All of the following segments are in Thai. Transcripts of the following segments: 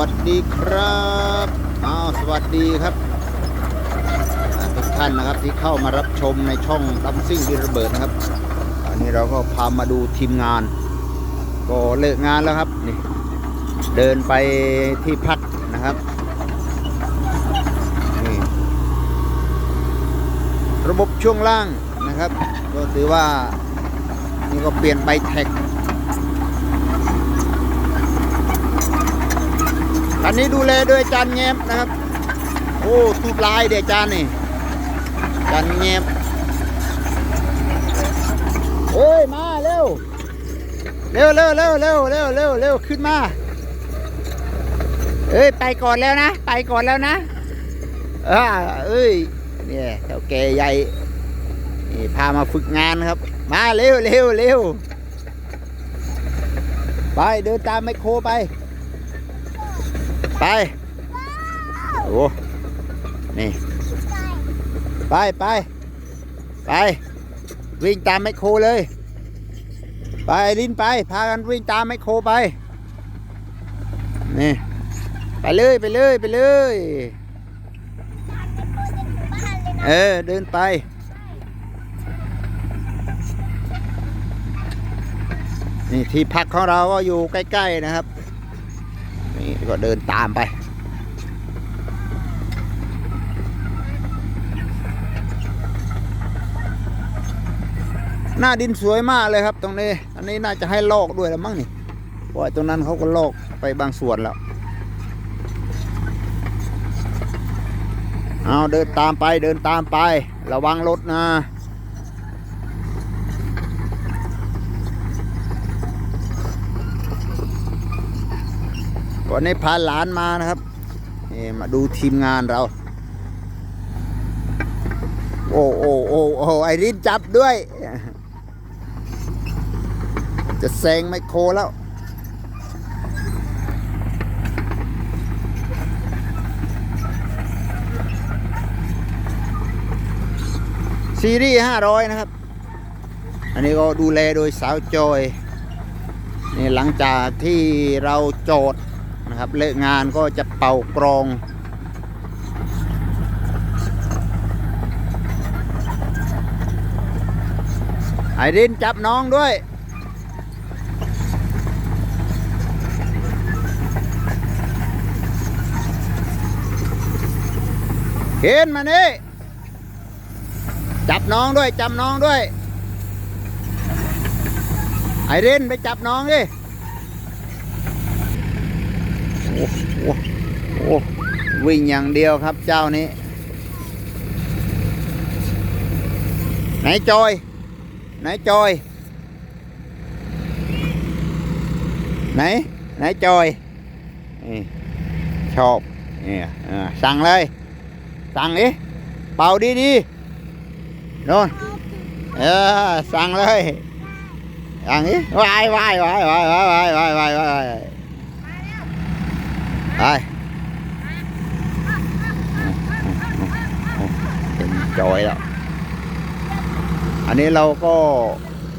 วัสดีครับอ้าวสวัสดีครับทุกท่านนะครับที่เข้ามารับชมในช่องดัมซิ่งดีระเบิดนะครับอันนี้เราก็พามาดูทีมงาน ก็เลิกงานแล้วครับนี่เดินไปที่พักนะครับนี่ระบบช่วงล่างนะครับ ก็ถือว่านี่ก็เปลี่ยนไปแท็ก อันนี้ดูแลโดยจานแงบนะครับ โอ้ตูดลายเด็กจานนี่จานแงบเอ้ยมาเร็วเร็วเร็วเร็วเร็วเร็วเร็วเร็วขึ้นมาเอ้ยไปก่อนแล้วนะ ไปก่อนแล้วนะอ่าเอ้ยเนี่ยเจ้าแก่ใหญ่นี่พามาฝึกงานครับ มาเร็วเร็วเร็วไปเดินตามไมโครไป ไป โอ้ นี่ ไปไปไป วิ่งตามไมโครเลย ไปลินไป พากันวิ่งตามไมโครไป นี่ ไปเลยไปเลยไปเลย เออ เดินไปนี่ที่พักของเราก็อยู่ใกล้ ๆ นะครับ ก็เดินตามไปหน้าดินสวยมากเลยครับ ตรงนี้ อันนี้น่าจะให้ลอกด้วยแล้วมั้งนี่เพราะว่าตรงนั้นเขาก็ลอกไปบางส่วนแล้ว เอาเดินตามไปเดินตามไประวังรถนะ วันนี้พาหลานมานะครับนี่มาดูทีมงานเรา โอ้โอ้โอ้โอ้ไอรินจับด้วย จะแซงไมโครแล้วซีรีส์500นะครับ อันนี้ก็ดูแลโดยสาวจอย นี่หลังจากที่เราโจทย์ นะครับเลิกงานก็จะเป่ากรองไอรินจับน้องด้วยเห็นมานี่จับน้องด้วยจับน้องด้วย ไอรินไปจับน้องดิ โอ้โหโอ้วิ่งอย่างเดียวครับเจ้านี้ ไหนจอย ไหนจอย ไหน ไหนจอยชอบเนี่ยสั่งเลย สั่งดิเป่าดีดีโน่นเออสั่งเลยสั่งดิวายวายวายวายวายวายวายวายวาย ไปเป็นจอยแล้ว อันนี้เราก็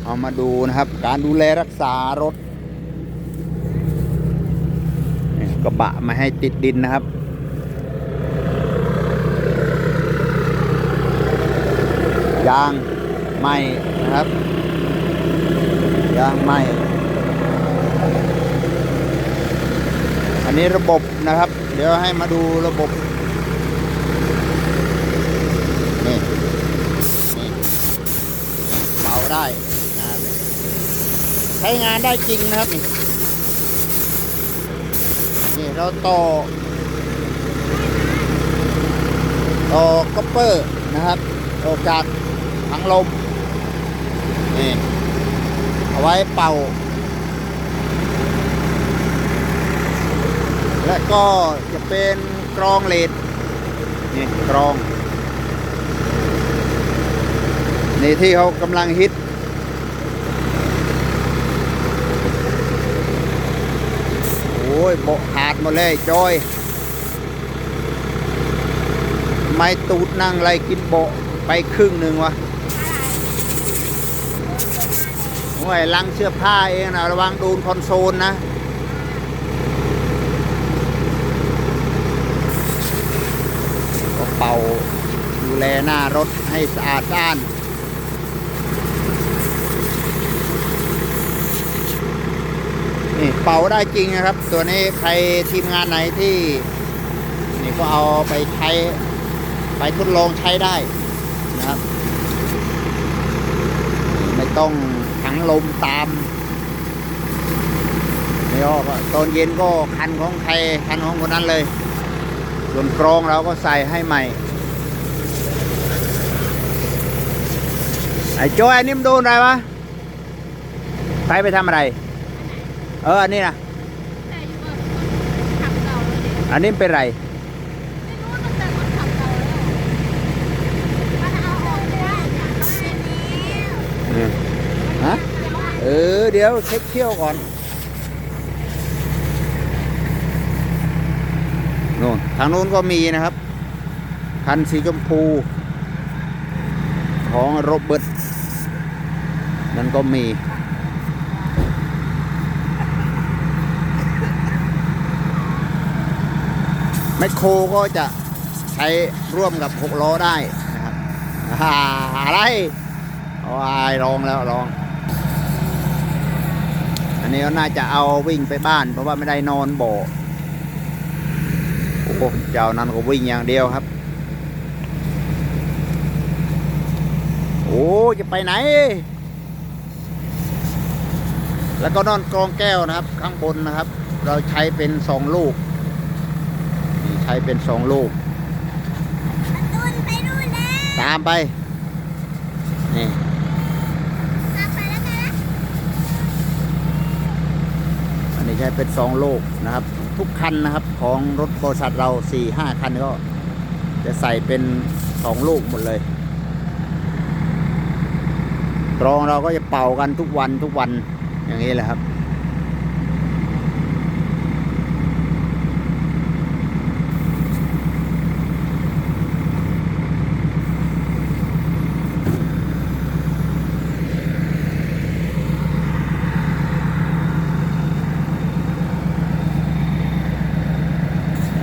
เอามาดูนะครับ การดูแลรักษารถกระบะมาให้ติดดินนะครับยางไหมนะครับยางไหม อันนี้ระบบนะครับ เดี๋ยวให้มาดูระบบนี่นี่เบาได้นะครับใช้งานได้จริงนะครับนี่นี่เราต่อต่อคัปเปอร์นะครับออกจากถังลมนี่เอาไว้เป่า และก็จะเป็นกรองเลดนี่กรอง นี่ที่เขากำลังฮิตโอ้ยโบะขาดมดเลยจอยไม่ตูดนั่งไรกินโบะไปครึ่งหนึ่งวะโอ้ยลังเสื้อผ้าเองนะระวังโดนคอนโซลนะ เป่า ดูแลหน้ารถให้สะอาดด้าน นี่เป่าได้จริงนะครับ ตัวนี้ใครทีมงานไหนที่ นี่ก็เอาไปใช้ ไปทดลองใช้ได้นะครับ ไม่ต้องถังลมตามไม่ออกตอนเย็นก็คันของใครคันของคนนั้นเลย ส่วนกรองเราก็ใส่ให้ใหม่ ไอ้โจ้ยอันนี้มันโดนอะไรวะใครไปทำอะไร เออ อันนี้นะแต่อยู่แบบขับเก่าเลยดิอันนี้เป็นไร ไม่รู้ตั้งแต่คนขับเก่าแล้วมันเอาออกได้จากบ้านนี้ฮะเออ เดี๋ยวเช็คเที่ยวก่อน นู่นทางนู้นก็มีนะครับ คันสีชมพู ของโรเบิร์ตนั่นก็มี แมคโครก็จะใช้ร่วมกับหกล้อได้นะครับอะไรโอ้ยลองแล้วลอง อันนี้ก็น่าจะเอาวิ่งไปบ้านเพราะว่าไม่ได้นอนบ่ อโอ้โหเจ้านั้นก็วิ่งอย่างเดียวครับ โอ้จะไปไหน แล้วก็นอนกรองแก้วนะครับ ข้างบนนะครับ เราใช้เป็นสองลูกนี่ใช้เป็นสองลูกตุนไปดูนแล้วตามไป นี่ตามไปแล้วกันนะอันนี้ใช้เป็นสองลูกนะครับ ทุกคันนะครับ ของรถบริษัทเราสี่ห้าคันก็ จะใส่เป็นสองลูกหมดเลยกรองเราก็จะเป่ากันทุกวันทุกวันอย่างนี้แหละครับ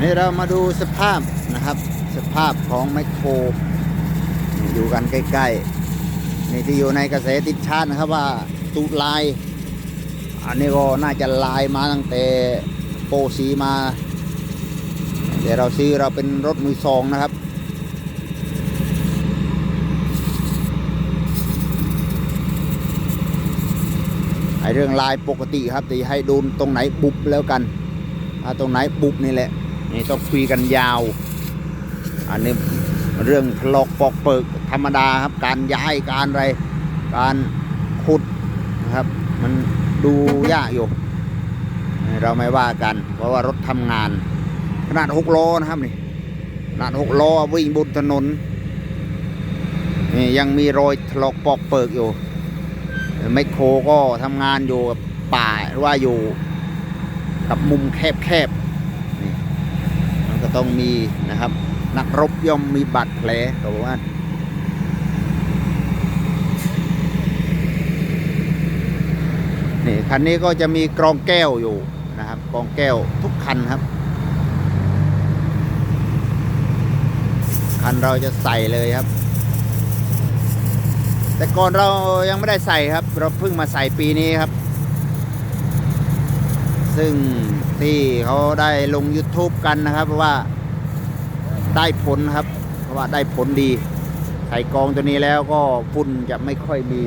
นี่เรามาดูสภาพนะครับ สภาพของแมคโครดูกันใกล้ๆนี่ที่อยู่ในกระแสติดชาตินะครับว่าตูดลาย อันนี้ก็น่าจะลายมาตั้งแต่โปรสีมาแต่เราซื้อเราเป็นรถมือสองนะครับไอเรื่องลายปกติครับแต่ให้ดนตรงไหนบุบแล้วกันถ้าตรงไหนบุบนี่แหละ นี่ต้องคุยกันยาว อันนี้เรื่องถลอกปอกเปิกธรรมดาครับ การย้ายการอะไร การขุดนะครับ มันดูยากอยู่ เราไม่ว่ากัน เพราะว่ารถทำงาน ขนาดหกล้อนะครับนี่ขนาดหกล้อวิ่งบนถนนนี่ยังมีรอยถลอกปอกเปิกอยู่ไมโครก็ทำงานอยู่กับป่าหรือว่าอยู่กับมุมแคบ ก็ต้องมีนะครับ นักรบย่อมมีบาดแผลเขาบอกว่านี่คันนี้ก็จะมีกรองแก้วอยู่นะครับกรองแก้วทุกคันครับ คันเราจะใส่เลยครับ แต่ก่อนเรายังไม่ได้ใส่ครับ เราเพิ่งมาใส่ปีนี้ครับ ซึ่งที่เขาได้ลง YouTube กันนะครับ เพราะว่าได้ผลครับ เพราะว่าได้ผลดี ใส่กองตัวนี้แล้วก็ฝุ่นจะไม่ค่อยมี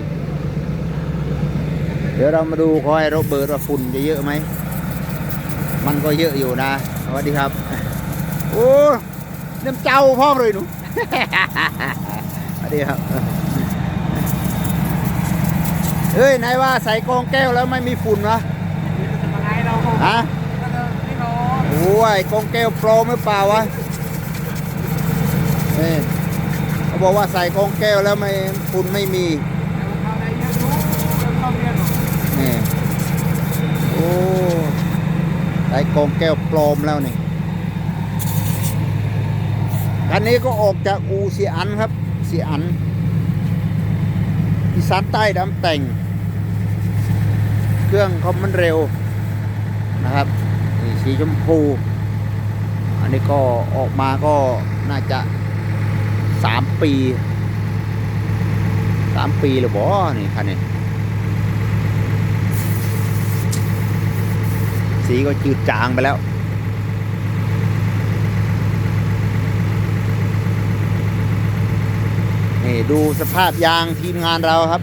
เดี๋ยวเรามาดูขอให้โรเบิร์ตว่าฝุ่นจะเยอะไหม มันก็เยอะอยู่นะ สวัสดีครับ โอ้น้ำเจ้าพ่อเลยหนูสวัสดีครับเฮ้ยนายว่าใส่กองแก้วแล้วไม่มีฝุ่นวะ ฮะโอ้ยกองแก้วโปรไม่เปล่าวะนี่เขาบอกว่าใส่กองแก้วแล้วไม่ฝุ่นไม่มีนี่โอ้ใส่กองแก้วปลอมแล้วนี่คันนี้ก็ออกจากอูเสียอันครับเสียอันอีสานใต้ดำแต่ง เครื่องคอมมันเร็ว นะครับสีชมพู อันนี้ก็ออกมาก็น่าจะสามปีสามปีหรือบ่นี่คันนี้สีก็จืดจางไปแล้วนี่ดูสภาพยางทีมงานเราครับ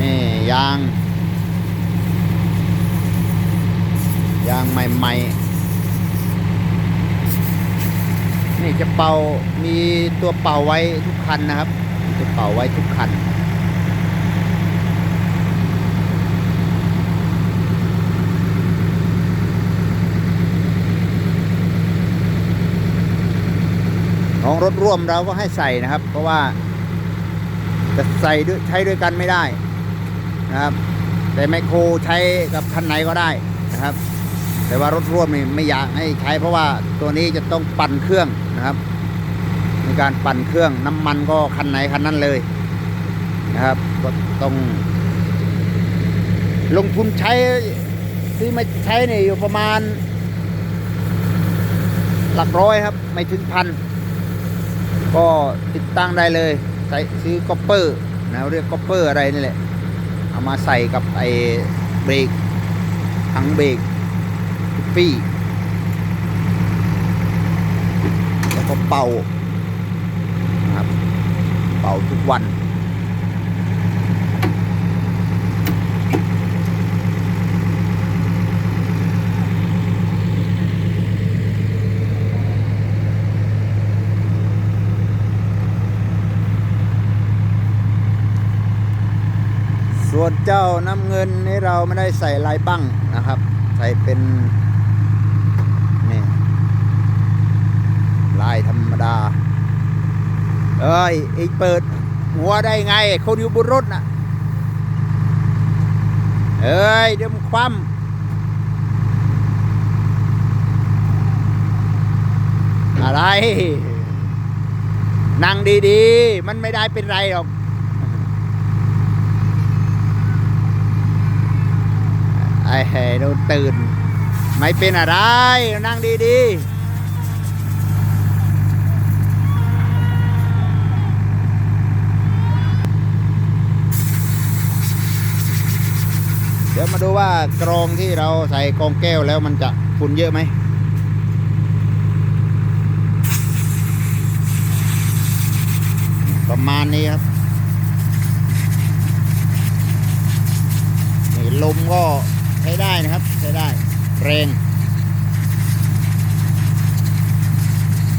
นี่ยาง ยางใหม่ๆ นี่จะเป่ามีตัวเป่าไว้ทุกคันนะครับจะเป่าไว้ทุกคัน ของรถร่วมเราก็ให้ใส่นะครับ เพราะว่าจะใส่ด้วยใช้ด้วยกันไม่ได้นะครับ แต่ไมโครใช้กับคันไหนก็ได้นะครับ แต่ว่ารถร่วมนี่ไม่อยากให้ใช้เพราะว่าตัวนี้จะต้องปั่นเครื่องนะครับ มีการปั่นเครื่องน้ำมันก็คันไหนคันนั้นเลยนะครับก็ต้อง ลงทุนใช้ซื้อมาใช้เนี่ยอยู่ประมาณ หลักร้อยครับ ไม่ถึงพัน ก็ติดตั้งได้เลยใส่ซื้อก๊อปเปอร์นะเรียกก๊อปเปอร์อะไรนี่แหละ เอามาใส่กับไอ้เบรกถังเบรก ฟี่ แล้วก็เป่านะครับเป่าทุกวันส่วนเจ้าน้ำเงินนี่เราไม่ได้ใส่ลายบั้งนะครับ ใส่เป็นลาย ธรรมดา เอ้ยไอเปิด หัวได้ไง คนอยู่บนรถน่ะ เอ้ยเดี๋ยวมันคว่ำอะไร นั่งดีๆ มันไม่ได้เป็นไรหรอกไอ้แห่โดนตื่น ไม่เป็นอะไร นั่งดีๆ เดี๋ยวมาดูว่ากรองที่เราใส่กรองแก้วแล้วมันจะฝุ่นเยอะไหมประมาณนี้ครับนี่ลมก็ใช้ได้นะครับใช้ได้แรง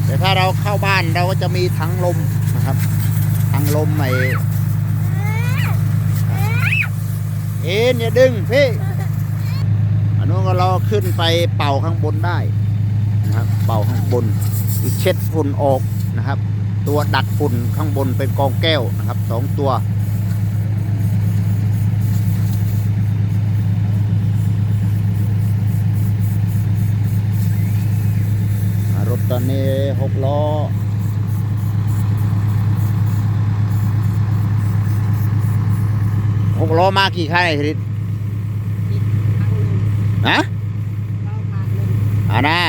แต่ถ้าเราเข้าบ้านเราก็จะมีถังลมนะครับถังลมใหม่ เอ็นอย่าดึงพี่อันนู้นก็เราขึ้นไปเป่าข้างบนได้นะครับ เป่าข้างบนเช็ดฝุ่นออกนะครับ ตัวดักฝุ่นข้างบนเป็นกองแก้วนะครับสองตัวรถตอนนี้หกล้อ ห กล้อมากี่คันไอ้ทิศฮะอ่านะ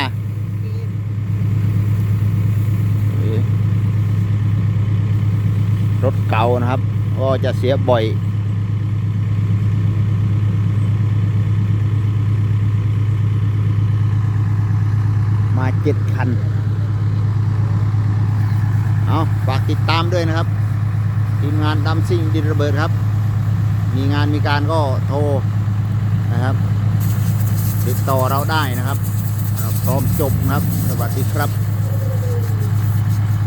รถเก่านะครับ ก็จะเสียบ่อยมาเจ็ดคัน เอาฝากติดตามด้วยนะครับ ทีมงานดำซิ่งดินระเบิดครับ มีงานมีการก็โทรนะครับ ติดต่อเราได้นะครับพร้อมจบนะครับ สวัสดีครับ